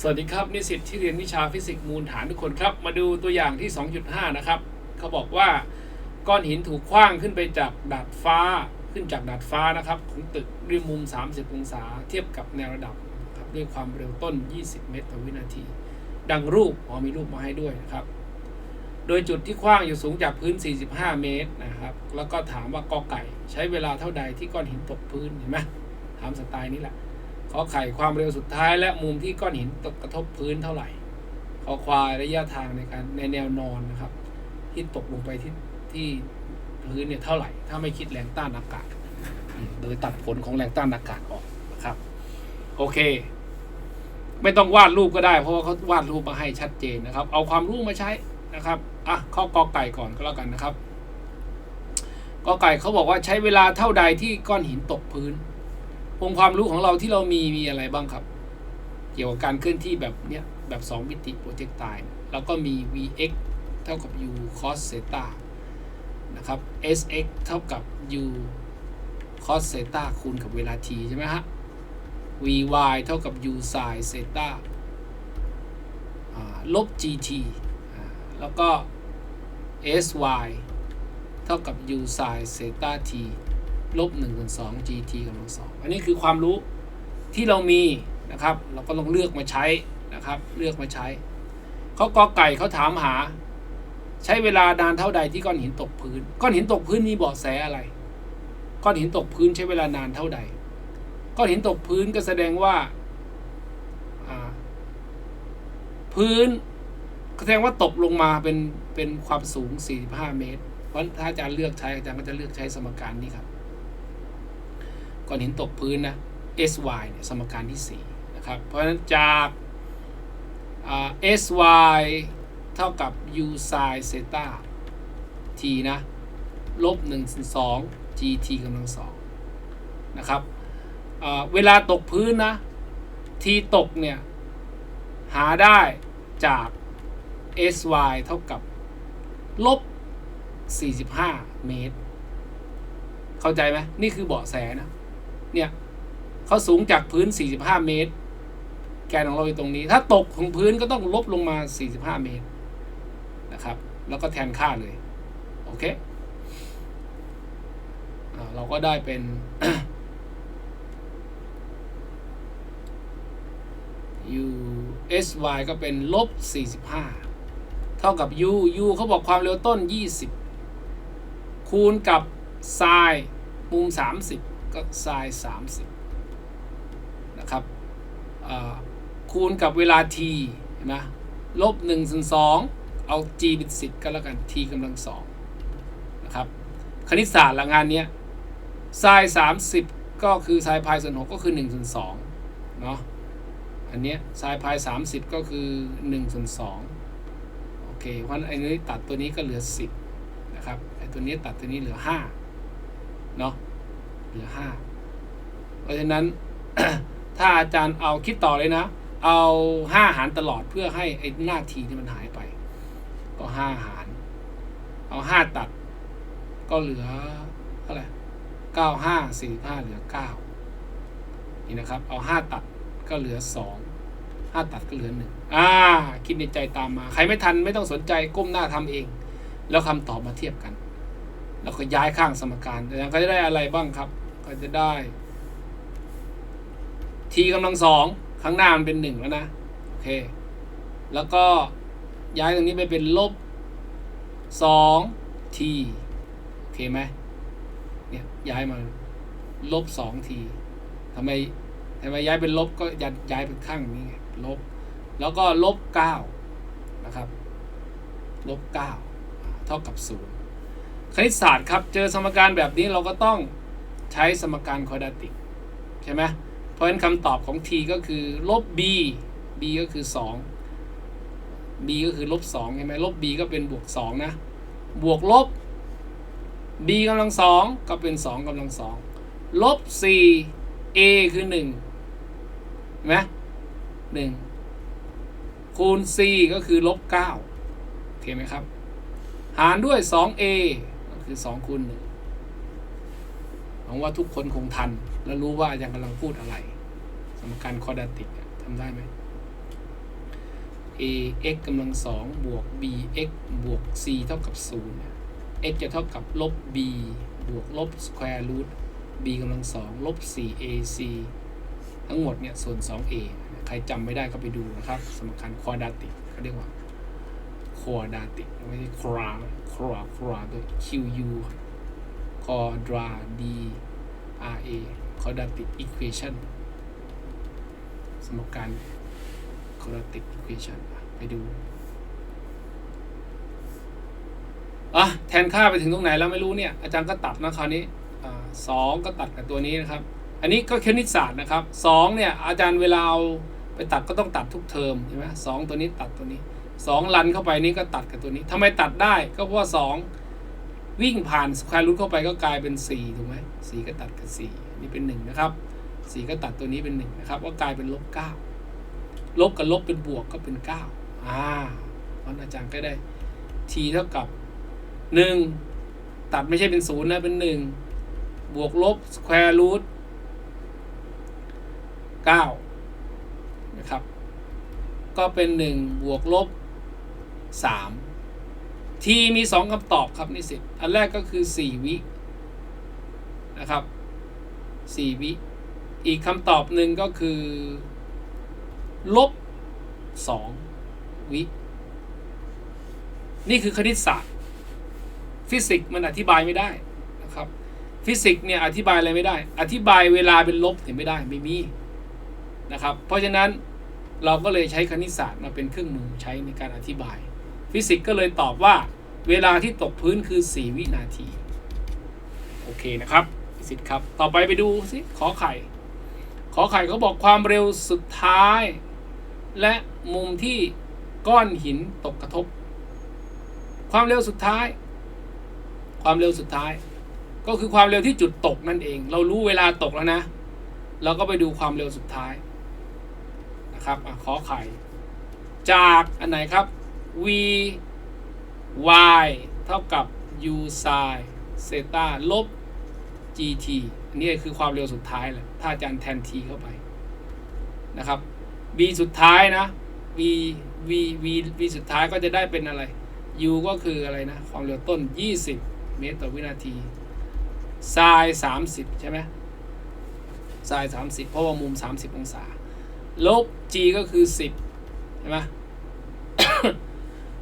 สวัสดีครับ นิสิตที่เรียนวิชาฟิสิกส์มูลฐานทุกคนครับ มาดูตัวอย่างที่ 2.5 นะครับ เขาบอกว่าก้อนหินถูกคว้างขึ้นไปจากดาดฟ้าขึ้นจากดาดฟ้านะครับ ของตึกด้วยมุม 30 องศา เทียบกับแนวระดับครับด้วยความเร็วต้น 20 เมตรต่อวินาที ดังรูปอ๋อมีรูปมาให้ด้วยนะครับ โดยจุดที่คว้างอยู่สูงจากพื้น 45 เมตรนะครับ แล้วก็ถามว่ากอไก่ ใช้เวลาเท่าใดที่ก้อนหินตกพื้นเห็นไหมถามสไตล์นี้แหละ ขอไข่ความเร็วสุดท้ายและมุมที่ก้อนหินตกกระทบพื้นเท่าไหร่ ขอควายระยะทางในการในแนวนอนนะครับ ที่ตกลงไปที่ที่พื้นเนี่ยเท่าไหร่ ถ้าไม่คิดแรงต้านอากาศ โดยตัดผลของแรงต้านอากาศออกนะครับ โอเค ไม่ต้องวาดรูปก็ได้ เพราะว่าเขาวาดรูปมาให้ชัดเจนนะครับ เอาความรู้มาใช้นะครับอะข้อกอไก่ก่อนก็แล้วกันนะครับกอไก่เขาบอกว่าใช้เวลาเท่าใดที่ก้อนหินตกพื้น องค์ความรู้ของเราที่เรามีมีอะไรบ้างครับ เกี่ยวกับการเคลื่อนที่แบบเนี้ยแบบ 2 มิติโปรเจกตายเราก็มี vx เท่ากับ u cos theta นะครับ sx เท่ากับ u cos theta คูณกับเวลา t ใช่ไหมฮะ vy เท่ากับ u sin theta อ่าลบ gt แล้วก็ sy เท่ากับ u sin theta t ลบ1ส่วน2 gt กำลังสองอันนี้คือความรู้ที่เรามีนะครับ เราก็ต้องเลือกมาใช้นะครับ เลือกมาใช้เขากอไก่เขาถามหา ใช้เวลานานเท่าใดที่ก้อนหินตกพื้น ก้อนหินตกพื้นมีเบาะแสอะไร ก้อนหินตกพื้นใช้เวลานานเท่าใด ก้อนหินตกพื้นก็แสดงว่าอ่าพื้นแสดงว่าตกลงมาเป็นเป็นความสูง 45 เมตร เพราะถ้าอาจารย์เลือกใช้อาจารย์ก็จะเลือกใช้สมการนี้ครับ ก้อนหินตกพื้นนะ sy เนี่ยสมการที่ 4 นะครับ เพราะฉะนั้นจากา sy เท่ากับ u sin theta t นะ ลบ1ส่วน2 gt กำลังสองนะครับ เวลาตกพื้นนะ t ตกเนี่ย หาได้จาก sy เท่ากับ ลบ 45 เมตร เข้าใจไหมนี่คือเบาะแสนะ เนี่ยเขาสูงจากพื้น 45 เมตร แกนของเราอยู่ตรงนี้ ถ้าตกของพื้นก็ต้องลบลงมา 45 เมตรนะครับ แล้วก็แทนค่าเลย โอเคเราก็ได้เป็น u s y ก็เป็นลบ 45 เท่ากับ u u เขาบอกความเร็วต้น 20 คูณกับ sin มุม 30 ก็ sin 30นะครับคูณกับเวลา t เห็นไหมลบ1ส่วน2เอา g เป็น10ก็แล้วกัน t กำลัง2นะครับคณิตศาสตร์ละงานเนี้ย sin 30ก็คือ sin พายส่วน6ก็คือ1ส่วน2เนาะอันเนี้ย sin พาย30ก็คือ1ส่วน2โอเคเพราะอันไอ้นี้ตัดตัวนี้ก็เหลือ10นะครับไอ้ตัวนี้ตัดตัวนี้เหลือ5เนาะ เหลือ5เพราะฉะนั้นถ้าอาจารย์เอาคิดต่อเลยนะ เอาห้าหารตลอดเพื่อให้ไอ้หน้าทีนี่มันหายไป ก็ห้าหาร เอาห้าตัด ก็เหลือเท่าไหร่เก้าห้าสี่ห้าเหลือเก้านี่นะครับ เอาห้าตัดก็เหลือสองห้าตัดก็เหลือหนึ่งอ่า คิดในใจตามมา ใครไม่ทันไม่ต้องสนใจก้มหน้าทำเอง แล้วคำตอบมาเทียบกัน แล้วก็ย้ายข้างสมการแต่ก็จะได้อะไรบ้างครับ ก็จะได้ t กำลังสองข้างหน้ามันเป็นหนึ่งแล้วนะ โอเค แล้วก็ย้ายตรงนี้ไปเป็นลบสอง t โอเคไหมเนี่ยย้ายมาลบสอง t ทำไมทำไมย้ายเป็นลบก็ย้ายย้ายเป็นข้างนี้ไงลบ แล้วก็ลบเก้านะครับลบเก้าเท่ากับศูนย์คณิตศาสตร์ครับ เจอสมการแบบนี้เราก็ต้อง ใช้สมการควอดราติกใช่ไหมเพราะฉะนั้นคำตอบของ t ก็คือลบ b b ก็คือ 2 b ก็คือลบ2ใช่ไหมลบ b ก็เป็นบวก 2 นะ บวกลบ b กำลังสองก็เป็น 2กำลังสองลบ 4 a คือ1เห็นไหมหนึ่งคูณ c ก็คือลบ9โอเคไหมครับ หารด้วย 2a ก็คือ 2 คูณ1 วังว่าทุกคนคงทัน และรู้ว่าอาจารย์กำลังพูดอะไรสมการคอดราติกทำได้ไหม a x กำลังสองบวก b x บวก c เท่ากับ0เนี่ย x จะเท่ากับลบ b บวกลบ square root b กำลังสองลบ 4 ac ทั้งหมดเนี่ยส่วน 2a ใครจำไม่ได้ก็ไปดูนะครับ สมการควอดาติกเขาเรียกว่าควอดาติกไม่ใช่คราคราคราด้วย q u u คอดรา d r a quadratic equation สมการ quadratic equation ไปดูอะแทนค่าไปถึงตรงไหนแล้วไม่รู้เนี่ย อาจารย์ก็ตัดนะคราวนี้สองก็ตัดกับตัวนี้นะครับ อันนี้ก็คณิตศาสตร์นะครับสองเนี่ยอาจารย์เวลาเอาไปตัดก็ต้องตัดทุกเทอมใช่ไหมสองตัวนี้ตัดตัวนี้สองลันเข้าไปนี่ก็ตัดกับตัวนี้ทำไมตัดได้ก็เพราะว่าสอง วิ่งผ่านสแควรูทเข้าไปก็กลายเป็น 4 ถูกไหมสีก็ตัดกับ 4 นี่เป็น 1 นะครับ 4 ก็ตัดตัวนี้เป็น 1 นะครับ ก็กลายเป็นลบ9ลบกับลบเป็นบวกก็เป็น 9 อ่าเพราะอาจารย์ก็ได้ t เท่ากับ 1 ตัดไม่ใช่เป็น 0 นะ เป็น 1 บวกลบสแควรูท9นะครับ ก็เป็น 1 บวกลบ 3 ทีมีสองคำตอบครับนิสิตอันแรกก็คือสี่วินะครับสี่วิ อีกคำตอบหนึ่งก็คือ ลบสองวิ นี่คือคณิตศาสตร์ ฟิสิกส์มันอธิบายไม่ได้นะครับ ฟิสิกส์เนี่ยอธิบายอะไรไม่ได้ อธิบายเวลาเป็นลบถึงไม่ได้ไม่มีนะครับ เพราะฉะนั้นเราก็เลยใช้คณิตศาสตร์มาเป็นเครื่องมือใช้ในการอธิบาย ฟิสิกส์ก็เลยตอบว่า เวลาที่ตกพื้นคือ 4 วินาที โอเคนะครับฟิสิกส์ครับ ต่อไปไปดูสิขอไข่ ขอไข่เขาบอกความเร็วสุดท้าย และมุมที่ก้อนหินตกกระทบ ความเร็วสุดท้าย ความเร็วสุดท้าย ก็คือความเร็วที่จุดตกนั่นเอง เรารู้เวลาตกแล้วนะ เราก็ไปดูความเร็วสุดท้ายนะครับอขอไข่ จากอันไหนครับ v y เท่ากับ u sin เซตาลบ gt อันนี้คือความเร็วสุดท้ายแหละถ้าอาจารย์แทน t เข้าไปนะครับ v สุดท้ายนะ v v v v สุดท้ายก็จะได้เป็นอะไร u ก็คืออะไรนะ ความเร็วต้น 20 เมตรต่อวินาที sin 30 ใช่ไหม sin 30 เพราะว่ามุม 30 องศา ลบ g ก็คือ 10 ใช่ไหม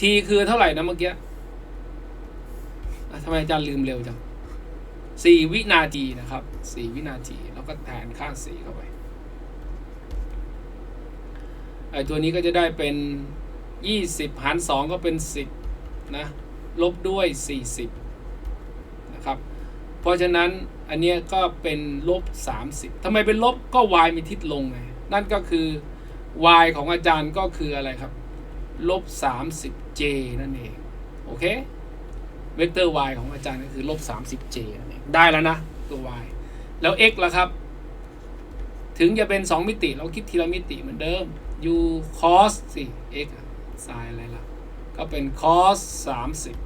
t คือเท่าไหร่นะเมื่อกี้ทำไมอาจารย์ลืมเร็วจัง4วินาทีนะครับ4วินาที แล้วก็แทนค่า4เข้าไปไอตัวนี้ก็จะได้เป็น 20 หาร 2 ก็เป็น 10 นะ ลบด้วย 40 นะครับ เพราะฉะนั้นอันเนี้ยก็เป็นลบ 30 ทำไมเป็นลบก็ y มีทิศลงไง นั่นก็คือ y ของอาจารย์ก็คืออะไรครับ ลบ 30j นั่นเอง โอเค เวกเตอร์ y ของอาจารย์ก็คือลบ 30j นั่นเอง ได้แล้วนะ ตัว y แล้ว x ล่ะครับ ถึงจะเป็น 2 มิติ เราคิดทีละมิติเหมือนเดิม u cos สิ x อะ sin อะไรล่ะ ก็เป็น cos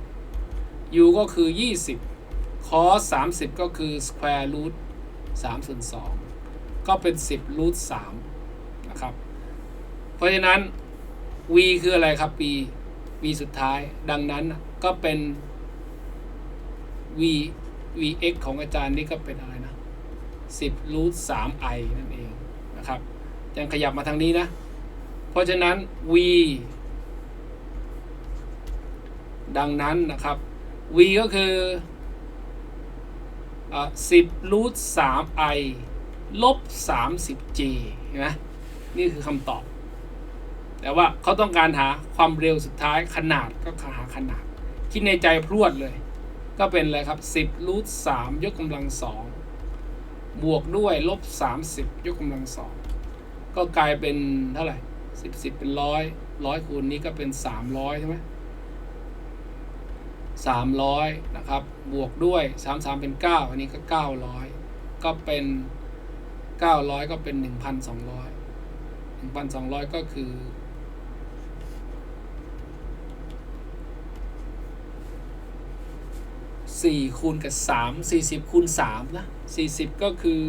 30 u ก็คือ 20 cos 30 ก็คือ square root 3ส่วน2ก็เป็น 10 root 3นะครับ เพราะฉะนั้น v คืออะไรครับ v v สุดท้าย ดังนั้นก็เป็น v vx ของอาจารย์นี่ก็เป็นอะไรนะ10 root 3 i นั่นเองนะครับยังขยับมาทางนี้นะ เพราะฉะนั้น v ดังนั้นนะครับ v ก็คือสิบรูทสามไอลบสามสิบเจเห็นไหมนี่คือคำตอบ แต่ว่าเขาต้องการหาความเร็วสุดท้ายขนาดก็หาขนาด คิดในใจพรวดเลย ก็เป็นอะไรครับสิบรูทสามยกกำลังสองบวกด้วยลบสามสิบยกกำลังสองก็กลายเป็นเท่าไหร่สิบสิบเป็นร้อยร้อยคูณนี้ก็เป็นสามร้อยใช่ไหมสามร้อยนะครับ บวกด้วยสามสามเป็นเก้าอันนี้ก็เก้าร้อยก็เป็นเก้าร้อยก็เป็นหนึ่งพันสองร้อยหนึ่งพันสองร้อยก็คือ สี่คูณกับสามสี่สิบคูณสามนะสี่สิบก็คือ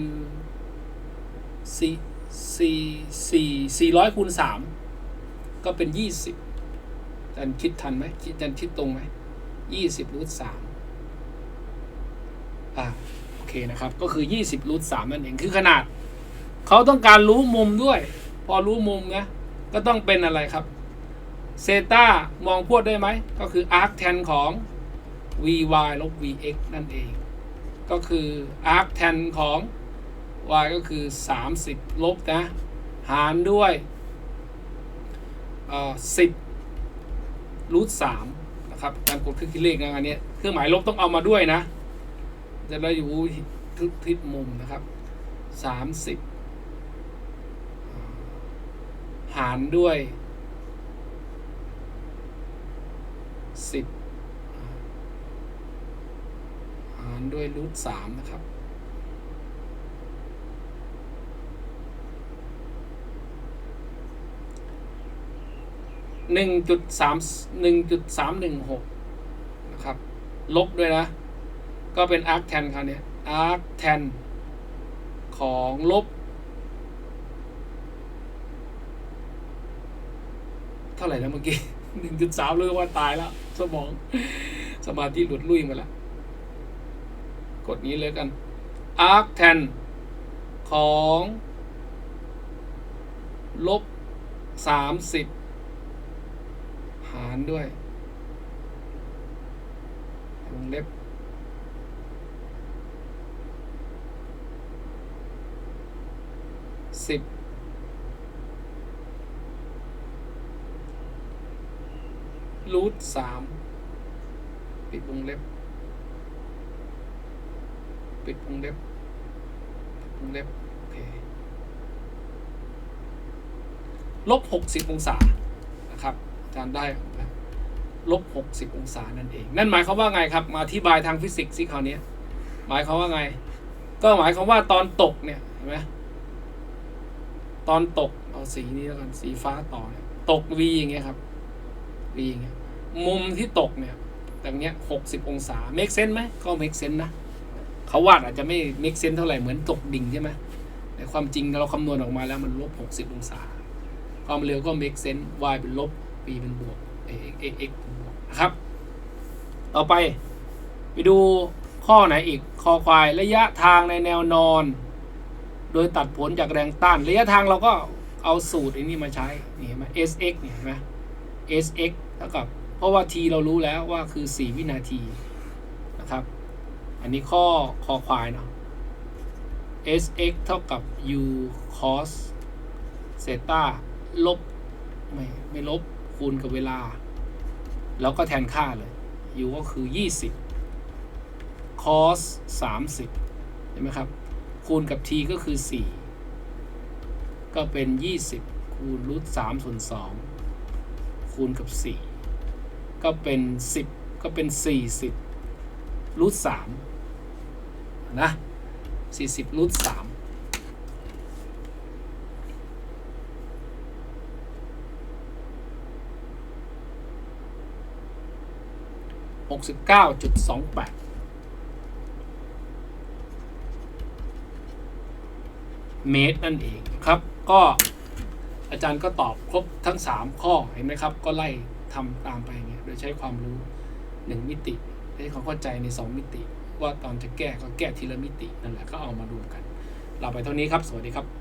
สี่สี่สี่ร้อยคูณสามก็เป็นยี่สิบอาจารย์คิดทันไหมคิดอาจารย์คิดตรงไหมยี่สิบรูทสามอ่าโอเคนะครับ ก็คือยี่สิบรูทสามนั่นเองคือขนาด เขาต้องการรู้มุมด้วย พอรู้มุมนะก็ต้องเป็นอะไรครับเซตามองพวดได้ไหม ก็คือ arc tan ของ vy ลบ vx นั่นเอง ก็คือ arc tan ของ y ก็คือ 30 ลบนะ หารด้วยเอ่อ10รูท3นะครับ การกดเครื่องคิดเลขนะอันนี้เครื่องหมายลบต้องเอามาด้วยนะ จะได้อยู่ทุกทิศมุมนะครับ30หารด้วย10หารด้วยรูท3นะครับ หนึ่งจุดสามหนึ่งจุดสามหนึ่งหกนะครับ ลบด้วยนะ ก็เป็น arc tan คราวนี้ย arc tan ของลบ เท่าไหร่แล้วเมื่อกี้หนึ่งจุดสามเลยว่าตายแล้ว สมอง สมาธิหลุดลุ่ยมาแล้ว กดนี้เลยกัน arc tan ของลบสามสิบหารด้วยวงเล็บสิบรูทสามปิดวงเล็บ ปิดวงเล็บวงเล็บโอเคลบหกสิบองศานะครับอาจารย์ได้ลบหกสิบองศานั่นเอง นั่นหมายความว่าไงครับ มาอธิบายทางฟิสิกส์สิคราวนี้หมายความว่าไง ก็หมายความว่าตอนตกเนี่ยเห็นไหมตอนตกเอาสีนี้แล้วกันสีฟ้าต่อเนี่ยตก v อย่างเงี้ยครับ v อย่างเงี้ยมุมที่ตกเนี่ยแบบเนี้ยหกสิบองศา make sense ไหมก็ make sense นะ เขาวาดอาจจะไม่ make sense เท่าไหร่เหมือนตกดิ่งใช่ไหมแต่ความจริงเราคำนวณออกมาแล้วมันลบหกสิบองศา ความเร็วก็ make sense y เป็นลบ b เป็นบวก x x x เป็นบวกนะครับ ต่อไปไปดูข้อไหนอีกคอควายระยะทางในแนวนอน โดยตัดผลจากแรงต้าน ระยะทางเราก็เอาสูตรอันนี้มาใช้นี่เห็นไหม sx เนี่ยเห็นไหม sx เท่ากับ เพราะว่า t เรารู้แล้วว่าคือ 4 วินาทีนะครับ อันนี้ข้อคอควายเนาะ sx เท่ากับ u cos เซตาลบ ไม่ ไม่ลบ คูณกับเวลา แล้วก็แทนค่าเลย u ก็คือ 20 cos 30 เห็นไหมครับ คูณกับ t ก็คือ 4 ก็เป็น 20 คูณรูท3ส่วน2คูณกับ 4 ก็เป็น 10 ก็เป็น 40 รูท3นะ40รูท3หกสิบเก้าจุดสองแปดเมตรนั่นเองครับ ก็อาจารย์ก็ตอบครบทั้งสามข้อเห็นไหมครับ ก็ไล่ทำตามไปเนี่ยโดยใช้ความรู้หนึ่งมิติ ให้เขาเข้าใจในสองมิติ ว่าตอนจะแก้ก็แก้ทีละมิตินั่นแหละก็เอามารวมกัน เราไปเท่านี้ครับ สวัสดีครับ